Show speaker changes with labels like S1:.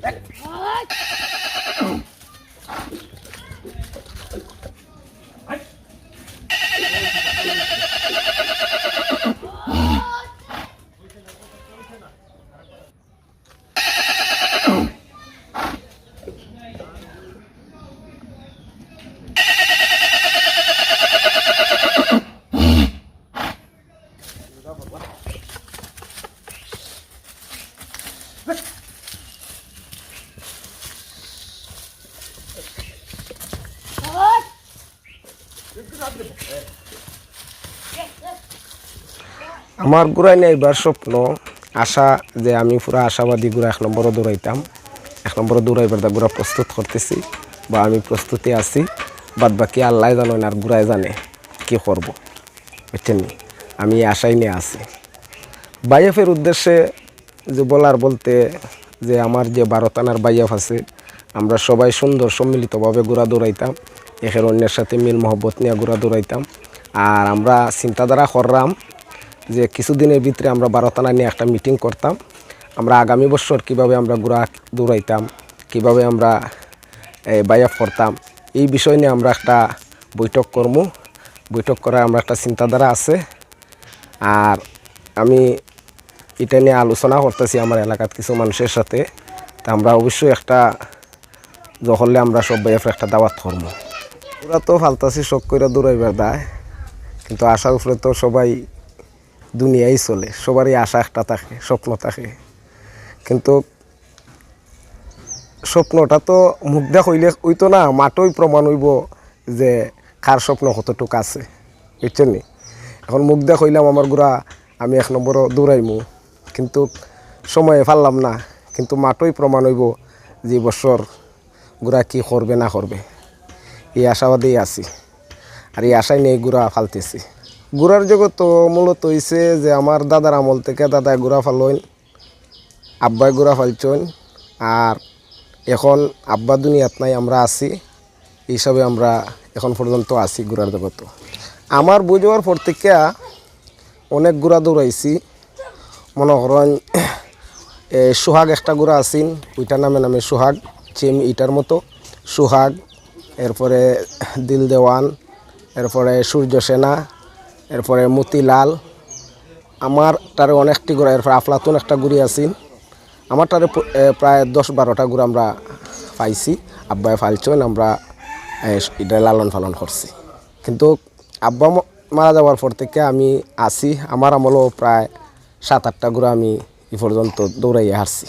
S1: Thank you. What? আমার গুড়াই নিয়ে এবার স্বপ্ন, আশা যে আমি পুরা আশাবাদী গুড়া এক নম্বরও দৌড়াইতাম। এক নম্বরও দৌড়াইবার দা গুড়া প্রস্তুত করতেছি বা আমি প্রস্তুতি আছি। বাদ বাকি আল্লাহ জানো না আর গুড়াই জানে কি করব। বুঝছেন? আমি আশাই নিয়ে আছি। বাইএফের উদ্দেশ্যে যে বলার বলতে যে আমার যে বারো থানার বাইএফ আছে আমরা সবাই সুন্দর, সম্মিলিতভাবে ঘোরা দৌড়াইতাম। এখের অন্যের সাথে মিল মহব্বত নিয়ে ঘোরা দৌড়াইতাম। আর আমরা চিন্তাধারা করলাম যে কিছুদিনের ভিতরে আমরা বারো থানা নিয়ে একটা মিটিং করতাম। আমরা আগামী বছর কীভাবে আমরা ঘোরা দৌড়াইতাম, কীভাবে আমরা বাইএফ করতাম, এই বিষয় নিয়ে আমরা একটা বৈঠক করব বৈঠক করার আমরা একটা চিন্তাধারা আছে। আর আমি এটা নিয়ে আলোচনা করতেছি আমার এলাকার কিছু মানুষের সাথে। তা আমরা অবশ্যই একটা যখনলে আমরা সব বাইফের একটা দাওয়াত করব ওরা তো ফালতাছি শখ করে দৌড়াইবার দায়, কিন্তু আশার উপরে তো সবাই দুনিয়াই চলে, সবারই আশা একটা থাকে, স্বপ্ন থাকে। কিন্তু স্বপ্নটা তো মুখ দেখ হইলে ওইতো না মাটই প্রমাণ হইব যে কার স্বপ্ন কতটুক আছে, বুঝছেন এখন মুখ দেখ হইলাম আমার গুড়া, আমি এক নম্বরও দৌড়াইমু। কিন্তু সময়ে পারলাম না, কিন্তু মাটই প্রমাণ হইব যে বছর গুড়া কি করবে না করবে? এই আশাবাদেই আছি। আর এই আশাই নিয়ে গুড়া ফালতেছি। গুড়ার জগৎ তো মূলত হইছে যে আমার দাদার আমল থেকে দাদায় গুড়া ফালইন, আব্বাই গুড়া ফালছইন আর এখন আব্বা দুনিয়াত নাই, আমরা আছি। এই হিসাবে আমরা এখন পর্যন্ত আছি গুড়ার জগত আমার বুঝবার পর থেকে অনেক গুড়া দৌড়াইছি। মনে করেন সোহাগ একটা গুড়া আছেন, ওইটার নামে নামে সোহাগ। চেম ইটার মতো, সোহাগ, এরপরে দিল দেওয়ান, এরপরে সূর্য সেনা, এরপরে মতিলাল আমার তারে অনেকটি গুড়া এরপরে আফলাতুন একটা গুড়ি আছেন। আমার তারে প্রায় দশ বারোটা গুড়া আমরা পাইছি। আব্বায় ফালছেন আমরা এটা লালন পালন করছি। কিন্তু আব্বা মারা যাওয়ার পর থেকে আমি আছি। আমার আমলও প্রায় সাত আটটা গুড়া আমি এ পর্যন্ত দৌড়াইয়া হারছি।